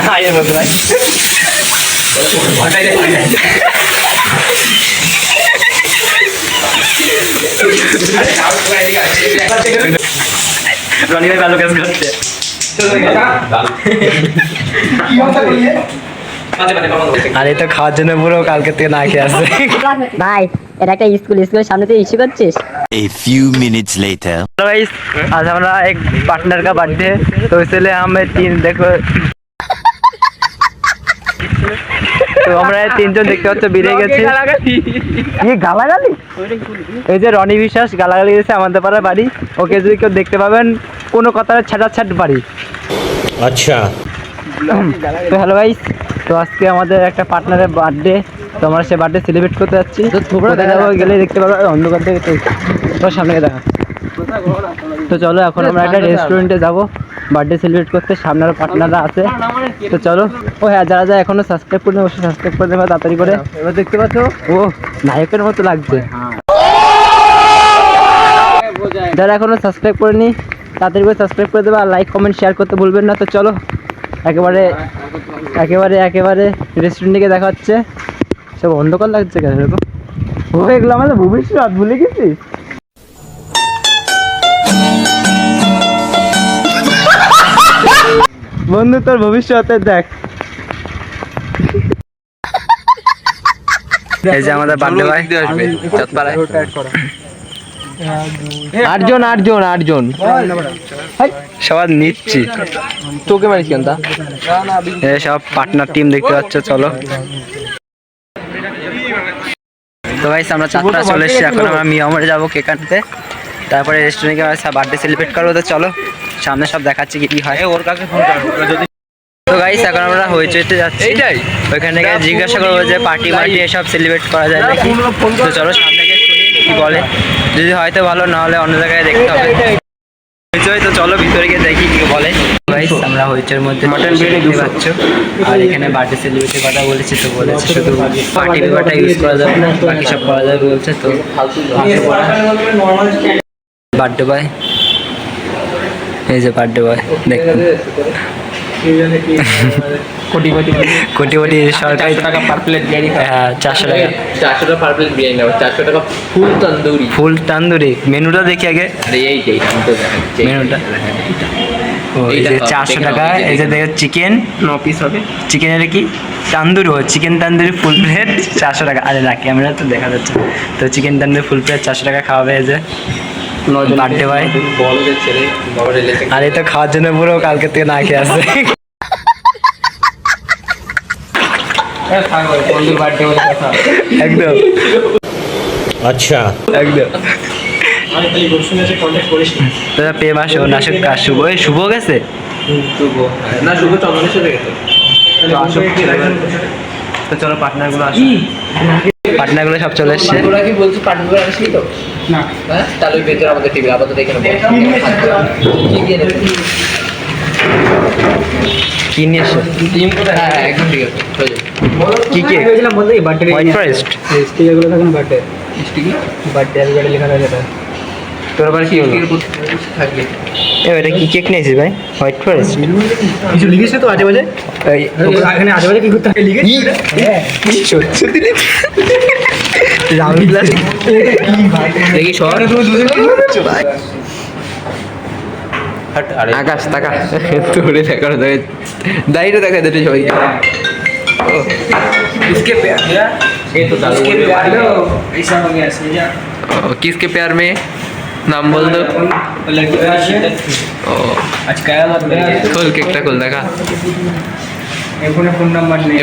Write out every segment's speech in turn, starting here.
না এর মধ্যে ভাই রনি ভাই ভালো কাজ করছে আর এই তো খাওয়ার জন্য পুরো কালকে থেকে না খেয়ে আসছে ভাই এটা একটা স্কুল স্কুলের সামনে তুই ইস্যু করছিস A few minutes later. Hello guys आज हमारा एक पार्टनर का बर्थडे है तो इसलिए हमें तीन देखो তো আমরা তিনজন দেখতে পাচ্ছ বেরিয়ে গেছি। এই ইয়ে, গালাগালি? এই যে রনি বিশ্বাস গালাগালি গেছে আমাদের পাড়ার বাড়ি। ওকে যদি কেউ দেখতে পাবেন কোনো কথা ছাটা ছাট বাড়ি। আচ্ছা। তো হ্যালো ভাই তো আজকে আমাদের একটা পার্টনারের বার্থডে তো আমরা সে বার্থডে সেলিব্রেট করতে যাচ্ছি। কোথায় যাব গেলে দেখতে পাবো। অন্ধকার থেকে তো তোর সামনে দেখা তো চলো এখন আমরা একটা রেস্টুরেন্টে যাব। বার্থডে সেলিব্রেট করতে সামনে আরও পার্টনাররা আছে। তো চলো। ও হ্যাঁ যারা যারা এখনও সাবস্ক্রাইব করে অবশ্যই সাবস্ক্রাইব করে দেবে তাড়াতাড়ি করে। এবার দেখতে পাচ্ছ? ও নায়কের মতো লাগছে। যারা এখনও সাবস্ক্রাইব করেনি তাড়াতাড়ি করে সাবস্ক্রাইব করে দেবে আর লাইক কমেন্ট শেয়ার করতে ভুলবেন না। তো চলো একেবারে একেবারে একেবারে রেস্টুরেন্টে গিয়ে দেখা হচ্ছে। সব অন্ধকার লাগছে কেন এরকম? ও এগুলো আমাদের ভবিষ্যৎ ভুলে গেছিস? বন্ধু তোর ভবিষ্যতে দেখ। এই যে আমাদের বার্থডে ভাই আটজন আটজন আটজন। সবার নিচ্ছি। তোকে মারিস কেন তা? এই সব পার্টনার টিম দেখতে পাচ্ছ চলো। তো ভাই আমরা চারটা চলে এসেছি এখন আমরা মিয়ামরে যাব কেক আনতে তারপরে রেস্টুরেন্টে বার্থডে সেলিব্রেট করব তো চলো। সামনে সব দেখাচ্ছি কি হয়। ওর কাছে ফোন যদি তো গাইস এখন আমরা হইচইতে যাচ্ছি। এইটাই? ওইখানে গিয়ে জিজ্ঞাসা করব যে পার্টি মার্টি এসব সেলিব্রেট করা যায় নাকি? তো চলো সামনে গিয়ে শুনি কি বলে। যদি হয়তো ভালো না হলে অন্য জায়গায় দেখতে হবে। হইচই তো চলো ভিতরে গিয়ে দেখি কি বলে। গাইস আমরা হইচের মধ্যে মাটন বিরিয়ানি পাচ্ছ। আর এখানে বার্থডে সেলিব্রেটের কথা বলেছি তো বলেছে শুধু পার্টি পেপারটা ইউজ করা যাবে না বাকি সব করা যাবে বলছে তো বার্থডে বয় এই যে বার্থডে বয় দেখুন। কোটিপতি কোটি কোটি সরকারি টাকা পার প্লেট বিরিয়ানি হ্যাঁ চারশো টাকা। চারশো টাকা পার প্লেট বিরিয়ানি নেব চারশো টাকা ফুল তন্দুরি। ফুল তান্দুরি। মেনুটা দেখি আগে। আরে এইটাই আমি তো দেখাচ্ছি মেনুটা। এই যে চারশো টাকা এই যে দেখো চিকেন ন পিস হবে। চিকেনের কি? তান্দুরি ও চিকেন তান্দুরি ফুল প্লেট চারশো টাকা। আরে না ক্যামেরা তো দেখা যাচ্ছে তো চিকেন তান্দুরি ফুল প্লেট চারশো টাকা খাওয়াবে এই যে। বার্থডে ভাই। আর এটা খাওয়ার জন্য পুরো কালকে থেকে না খেয়ে আসে একদম। আচ্ছা। একদম। দাদা ও শুভ গেছে? আসুন পার্টনারগুলো সব চলে এসছে। ওরা কি বলছে? পার্টনার আসলি তো। না। হ্যাঁ? তাহলে ওই ভেতরে আমাদের টিভি আপাতত দেখে নেব কি দিয়ে নেবে কি নিয়ে এসছো? কোথায়? হ্যাঁ হ্যাঁ একদম ঠিক আছে। হয়ে যাবে। কি কি? হোয়াইট ফরেস্ট তোর আবার কি হলো? থাকবে। এটা কি কেক নিয়েছিস ভাই হোয়াইট ফরেস্ট কিছু লিখেছে তো আজে বাজে এই এখানে আজে বাজে কি করতে হবে লিখেছি সত্যি দিলি রাউন্ড গ্লাস দেখি সর আকাশ টাকা তোরে দেখার দেখে দাঁড়িয়ে দেখা দিতে সবাই किसके प्यार ये तो चालू किसके प्यार में নাম বল তো ও খোল কেকটা খোল দেখা ফোন নাম্বার নেই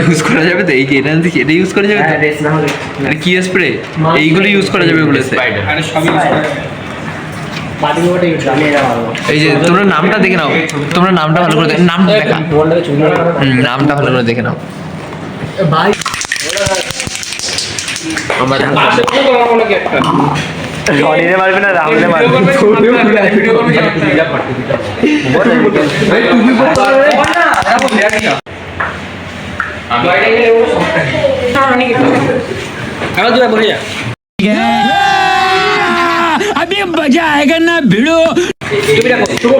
ইউজ করা যাবে তো এই যে এটা দিকে ইউজ করা যাবে কি স্প্রে এইগুলো ইউজ করা যাবে বলেছে এই যে তোমরা নামটা দেখে নাও তোমরা নামটা ভালো করে দেখে নামটা দেখা নামটা ভালো করে দেখে নাও ভাই রনিরে মারবে না রাহুলে মারবে কারো দিবা বলে যা अभी मजा आएगा ना भिड़ो তুমি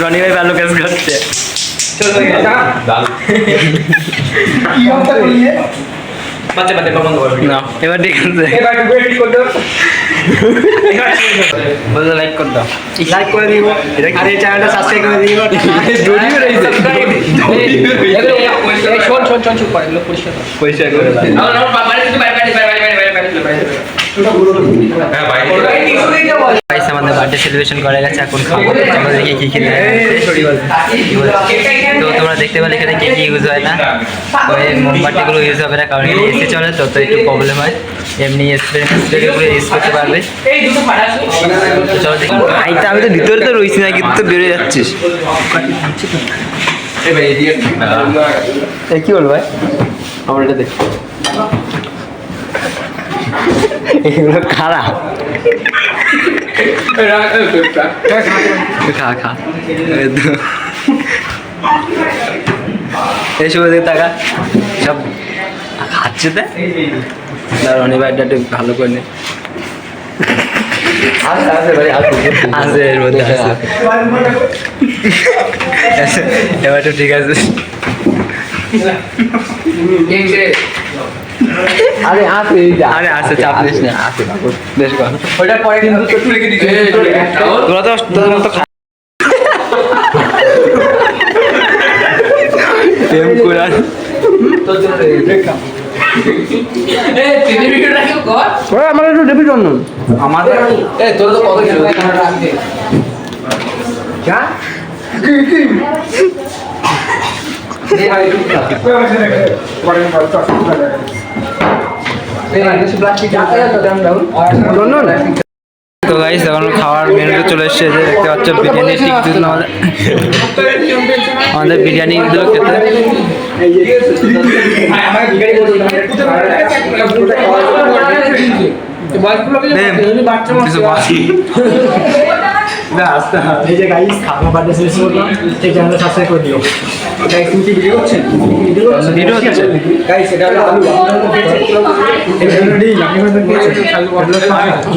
রনি ভাই ভালো কাজ করছে এবার ঠিক আছে বলতে লাইক করে দাও লাইক করে দিব আর এই চ্যানেলটা সাবস্ক্রাইব করে দিব জড়িয়ে রয়েছে শোন শোন শোন চুপ করে এগুলো পরিষ্কার কর করে দাও আমার আমার বাড়ি থেকে বাইরে বাইরে বাইরে বাইরে বাইরে বাইরে গাইস আমাদের বার্থডে সেলিব্রেশন করা গেছে এখন খাব আমরা দেখি কি কি তো তোমরা দেখতে পেলে এখানে কি কি ইউজ হয় না? ওই মোমবাতিগুলো ইউজ হবে না কারণ এসি চলে তো তো একটু প্রবলেম হয়। এমনি স্প্রে স্প্রে করে ইউজ করতে পারবে। এই দুটো ফাটা তো চলো দেখি। আমি তো ভিতরে তো রইছি না কিন্তু তো বেরিয়ে যাচ্ছিস। এই কি বলব ভাই? আমার এটা দেখ। এগুলো খারাপ। খা খা। এই দিকে টাকা। সব খাচ্ছে তো? রনি ভাইটা একটু ভালো করে নে। আছে এর মধ্যে আছে। এবার তো ঠিক আছে। আরে আছে এইটা। আরে আছে চাপ নিস না। আছে বেশ কর। ওটা পরে কিন্তু একটু রেখে দিতে তোরা তো তোদের মতো খা- প্রেম কুড়াল তোর জন্য রেখে আমার একটু ডেবিট অন্য আমাদের তোর তো কত কিলো রাখ দে তো গাইস এখন খাওয়ার মেনুতে চলে এসেছে যে দেখতে পাচ্ছ বিরিয়ানি ঠিক দিল আমাদের। আমাদের বিরিয়ানি দিল খেতে। কিছু বল। এই যে গাইস খাওয়া বার্থডে সেলিব্রেশন করলাম সেই চ্যানেলটা সাবস্ক্রাইব করে দিও। গাইস তুমি কি ভিডিও করছেন? ভিডিও করছেন? ভিডিও হচ্ছে। গাইস এটা হলো আলু।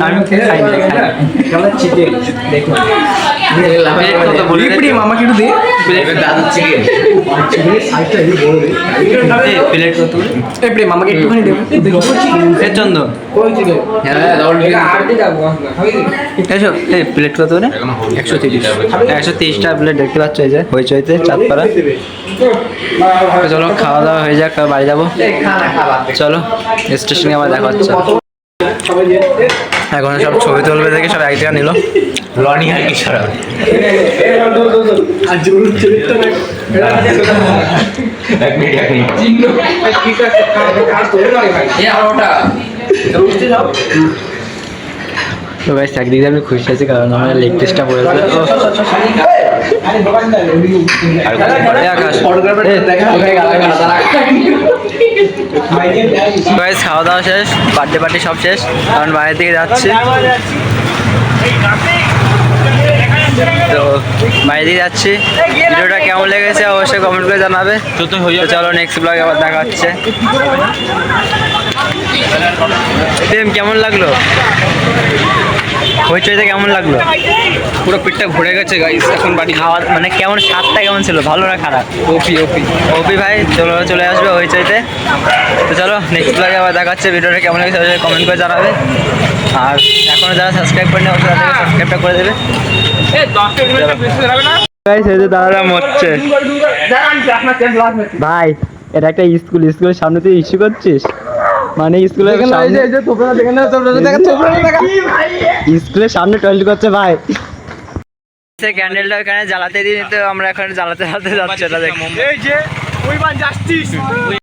আমি খেয়ে খাই না, না। চিকেন দেখুন। প্রেম আমাকে একটু দে। প্লেট প্রেম আমাকে একটুখানি হ্যাঁ আর দিয়ে যাব এসো এই প্লেট কত করে? একশো তিরিশ। একশো তিরিশটা প্লেট দেখতে পাচ্ছ এই যে হইচইতে চাঁদপাড়া। চলো খাওয়া দাওয়া হয়ে যাক আর বাড়ি যাব। চলো স্টেশনে আবার দেখা হচ্ছে। এখন সব ছবি তুলবে দেখে সব এক জায়গা নিল। লনি আর কি ছাড়া আর জরুর চরিত্র না এক মিনিট এক মিনিট এই আর ওটা তো ভাই একদিকে আমি খুশি আছি কারণ আমার লেগ টেস্টটা পড়েছে গাইস খাওয়া দাওয়া শেষ বার্থডে পার্টি সব শেষ কারণ বাইরের দিকে যাচ্ছি তো বাইরে দিকে যাচ্ছি ভিডিওটা কেমন লেগেছে অবশ্যই কমেন্ট করে জানাবে তো চলো নেক্সট ব্লগে আবার দেখা হচ্ছে প্রেম কেমন লাগল হইচইতে কেমন লাগল? পুরো পেটটা ভরে গেছে গাইস এখন বাড়ি খাওয়া মানে কেমন স্বাদটা কেমন ছিল? ভালো না খারাপ? ওপি ওপি ওপি ভাই চলো চলে আসবে হইচইতে। তো চলো নেক্সট ব্লগে আবার দেখা হচ্ছে ভিডিওটা কেমন লেগেছে কমেন্ট করে জানাবে। আর এখনও যারা সাবস্ক্রাইব করেনি অবশ্যই তাদেরকে সাবস্ক্রাইবটা করে দেবে। গাইস এই যে দাদারা মরছে। ভাই এটা একটা স্কুল স্কুলের সামনে তুই ইস্যু করছিস? মানে স্কুলের স্কুলের সামনে টয়লেট করছে ভাই। ক্যান্ডেলটা ওখানে জ্বালাতে দিই তো আমরা এখন জ্বালাতে জ্বালাতে যাচ্ছি ওটা দেখ